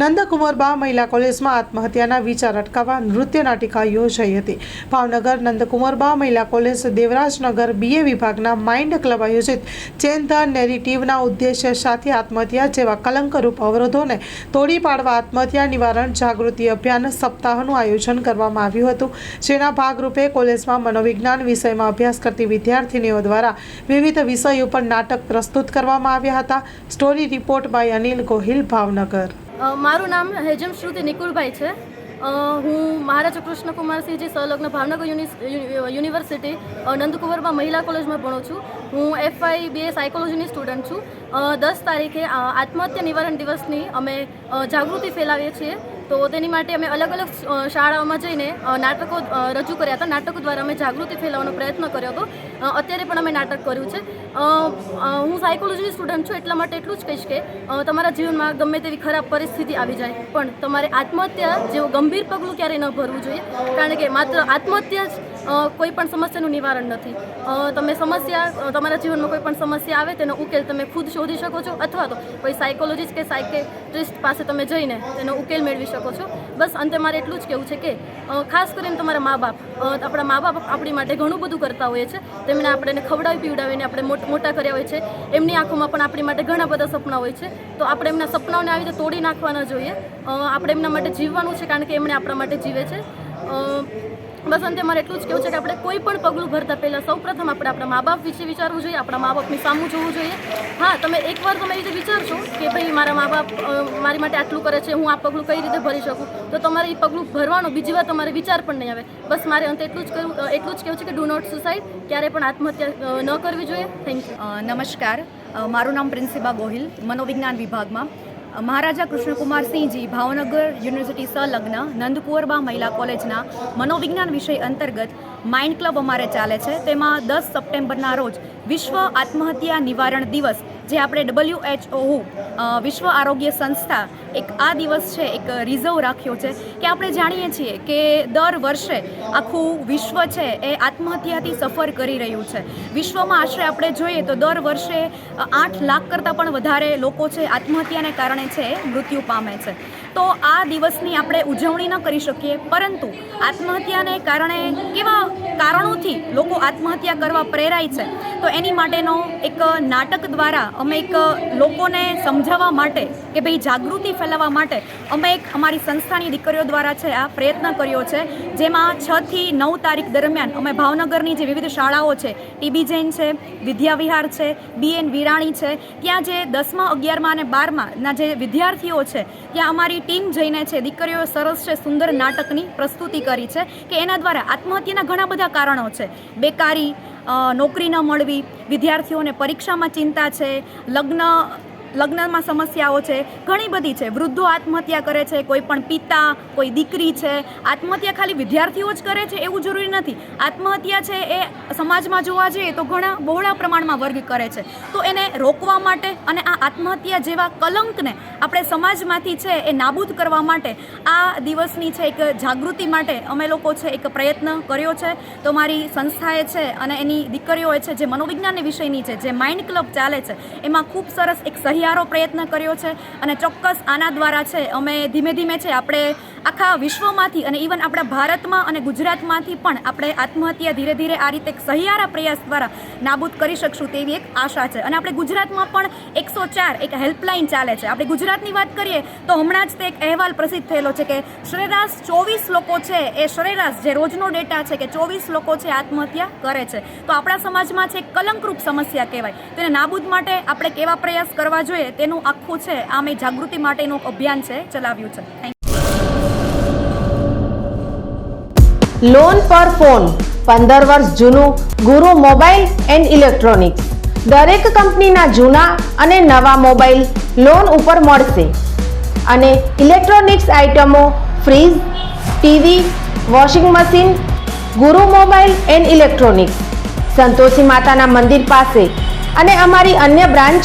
નંદકુંવરબા મહિલા કોલેજમાં આત્મહત્યાના વિચાર અટકાવવા નૃત્ય નાટિકા યોજાઈ હતી. ભાવનગર નંદકુમારબા મહિલા કોલેજ દેવરાજનગર બીએ વિભાગના માઇન્ડ ક્લબ આયોજિત ચેન ધ નેરેટિવના ઉદ્દેશ્ય સાથે આત્મહત્યા જેવા કલંકરૂપ અવરોધોને તોડી પાડવા આત્મહત્યા નિવારણ જાગૃતિ અભિયાન સપ્તાહનું આયોજન કરવામાં આવ્યું હતું. જેના ભાગરૂપે કોલેજમાં મનોવિજ્ઞાન વિષયમાં અભ્યાસ કરતી વિદ્યાર્થીનીઓ દ્વારા વિવિધ વિષયો પર નાટક પ્રસ્તુત કરવામાં આવ્યા હતા. Story report by Anil Gohil, Bhavnagar. મારું નામ હેજમ શ્રુતિ નિકુલભાઈ છે. હું મહારાજા કૃષ્ણકુમારસિંહજી સંલગ્ન ભાવનગર યુનિવર્સિટી નંદકુંવરમાં મહિલા કોલેજમાં ભણું છું. હું એફઆઈ બીએ સાયકોલોજીની સ્ટુડન્ટ છું. દસ તારીખે આત્મહત્યા નિવારણ દિવસની અમે જાગૃતિ ફેલાવીએ છીએ. તો તેની માટે અમે અલગ અલગ શાળાઓમાં જઈને નાટકો રજૂ કર્યા હતા. નાટકો દ્વારા અમે જાગૃતિ ફેલાવવાનો પ્રયત્ન કર્યો હતો. અત્યારે પણ અમે નાટક કર્યું છે. હું સાયકોલોજીની સ્ટુડન્ટ છું, એટલા માટે એટલું જ કહીશ કે તમારા જીવનમાં ગમે તેવી ખરાબ પરિસ્થિતિ આવી જાય, પણ તમારે આત્મહત્યા જેવું ગંભીર પગલું ક્યારેય ન ભરવું જોઈએ. કારણ કે માત્ર આત્મહત્યા જ કોઈ પણ સમસ્યાનું નિવારણ નથી. તમે સમસ્યા તમારા જીવનમાં કોઈ પણ સમસ્યા આવે, તેનો ઉકેલ તમે ખુદ શોધી શકો છો, અથવા તો કોઈ સાયકોલોજીસ્ટ કે સાયકેટ્રિસ્ટ પાસે તમે જઈને તેનો ઉકેલ મેળવી શકો છો. બસ અંતે મારે એટલું જ કહેવું છે કે ખાસ કરીને તમારા મા બાપ આપણા મા બાપ આપણી માટે ઘણું બધું કરતા હોઈએ છે. તેમણે આપણે ખવડાવી પીવડાવીને આપણે મોટ- કર્યા હોય છે. એમની આંખોમાં પણ આપણી માટે ઘણા બધા સપના હોય છે. તો આપણે એમના સપનાઓને આવી રીતે તોડી નાખવા ન જોઈએ આપણે એમના માટે જીવવાનું છે, કારણ કે એમણે આપણા માટે જીવે છે. બસ અંતે મારે એટલું જ કહેવું છે કે આપણે કોઈ પણ પગલું ભરતા પહેલાં સૌપ્રથમ આપણે આપણા મા બાપ વિશે વિચારવું જોઈએ, આપણા મા બાપની સામું જોવું જોઈએ. હા, તમે એકવાર તમે રીતે વિચારશો કે ભાઈ, મારા મા બાપ મારી માટે આટલું કરે છે, હું આ પગલું કઈ રીતે ભરી શકું? તો તમારે એ પગલું ભરવાનું બીજી વાર તમારે વિચાર પણ નહીં આવે. બસ મારે અંતે એટલું જ કરવું એટલું જ કહેવું છે કે ડુ નોટ સુસાઇડ ક્યારે પણ આત્મહત્યા ન કરવી જોઈએ. થેન્ક યુ નમસ્કાર. મારું નામ પ્રિન્સિપા ગોહિલ, મનોવિજ્ઞાન વિભાગમાં. મહારાજા કૃષ્ણકુમારસિંહજી ભાવનગર યુનિવર્સિટી સંલગ્ન નંદકુંવરબા મહિલા કોલેજના મનોવિજ્ઞાન વિષય અંતર્ગત માઇન્ડ ક્લબ અમારે ચાલે છે. તેમાં દસ સપ્ટેમ્બરના રોજ વિશ્વ આત્મહત્યા નિવારણ દિવસ જે આપણે ડબલ્યુ એચ વિશ્વ આરોગ્ય સંસ્થા એક આ દિવસ છે, એક રિઝર્વ રાખ્યો છે કે આપણે જાણીએ છીએ કે દર વર્ષે આખું વિશ્વ છે એ આત્મહત્યાથી સફર કરી રહ્યું છે. વિશ્વમાં આશરે આપણે જોઈએ તો દર વર્ષે આઠ લાખ કરતાં પણ વધારે લોકો છે આત્મહત્યાને કારણે છે મૃત્યુ પામે છે. તો આ દિવસની આપણે ઉજવણી ન કરી શકીએ, પરંતુ આત્મહત્યાને કારણે કેવા કારણોથી લોકો આત્મહત્યા કરવા પ્રેરાય છે? તો એની માટેનો એક નાટક દ્વારા અમે એક લોકોને સમજાવવા માટે કે ભાઈ જાગૃતિ ફેલાવવા માટે અમે એક અમારી સંસ્થાની દીકરીઓ દ્વારા છે, આ પ્રયત્ન કર્યો છે, જેમાં છ થી નવ તારીખ દરમિયાન અમે ભાવનગરની જે વિવિધ શાળાઓ છે ટીબી જૈન છે વિદ્યાવિહાર છે બીએન વિરાણી છે, ત્યાં જે દસમા, અગિયારમાં અને બારમાના જે વિદ્યાર્થીઓ છે, ત્યાં અમારી ટીમ જઈને છે, દીકરીઓ સરસ છે, સુંદર નાટકની પ્રસ્તુતિ કરી છે, કે એના દ્વારા આત્મહત્યાના ઘણા બધા કારણો છે, બેકારી નોકરી ન મળવી વિદ્યાર્થીઓને પરીક્ષામાં ચિંતા છે લગ્ન લગ્નમાં સમસ્યાઓ છે, ઘણી બધી છે. વૃદ્ધો આત્મહત્યા કરે છે, કોઈ પણ પિતા, કોઈ દીકરી છે. આત્મહત્યા ખાલી વિદ્યાર્થીઓ જ કરે છે એવું જરૂરી નથી. આત્મહત્યા છે એ સમાજમાં જોવા જઈએ તો ઘણા બહોળા પ્રમાણમાં વર્ગ કરે છે. તો એને રોકવા માટે અને આ આત્મહત્યા જેવા કલંકને આપણે સમાજમાંથી છે એ નાબૂદ કરવા માટે આ દિવસની છે એક જાગૃતિ માટે અમે લોકો છે એક પ્રયત્ન કર્યો છે. તો મારી સંસ્થાએ છે અને એની દીકરીઓએ છે જે મનોવિજ્ઞાન વિષયની છે, જે માઇન્ડ ક્લબ ચાલે છે, એમાં ખૂબ સરસ એક સહિયારો પ્રયત્ન કર્યો છે અને ચોક્કસ આના દ્વારા છે, અમે ધીમે ધીમે છે, આપણે આખા વિશ્વમાંથી અને ઇવન આપણા ભારતમાં અને ગુજરાતમાંથી પણ આપણે આત્મહત્યા ધીરે ધીરે આ રીતે એક સહિયારા પ્રયાસ દ્વારા નાબૂદ કરી શકશું તેવી એક આશા છે. અને આપણે ગુજરાતમાં પણ એકસો ચાર એક હેલ્પલાઇન ચાલે છે. આપણે ગુજરાતની વાત કરીએ તો હમણાં જ તે એક અહેવાલ પ્રસિદ્ધ થયેલો છે કે સરેરાશ ચોવીસ લોકો છે, એ સરેરાશ જે રોજનો ડેટા છે કે ચોવીસ લોકો છે આત્મહત્યા કરે છે. તો આપણા સમાજમાં છે કલંકરૂપ સમસ્યા કહેવાય. તેને નાબૂદ માટે આપણે કેવા પ્રયાસ કરવા જોઈએ, તેનું આખું છે આ જાગૃતિ માટેનું અભિયાન છે, ચલાવ્યું છે. લોન પર ફોન પંદર વર્ષ જૂનું, ગુરુ મોબાઈલ એન્ડ ઇલેક્ટ્રોનિક્સ. દરેક કંપનીના જૂના અને નવા મોબાઈલ લોન ઉપર મળશે. અને ઇલેક્ટ્રોનિક્સ આઇટમો fridge, TV, washing machine, Guru mobile and electronics. Santoshi માતાના મંદિર પાસે. અને અમારી અન્ય branch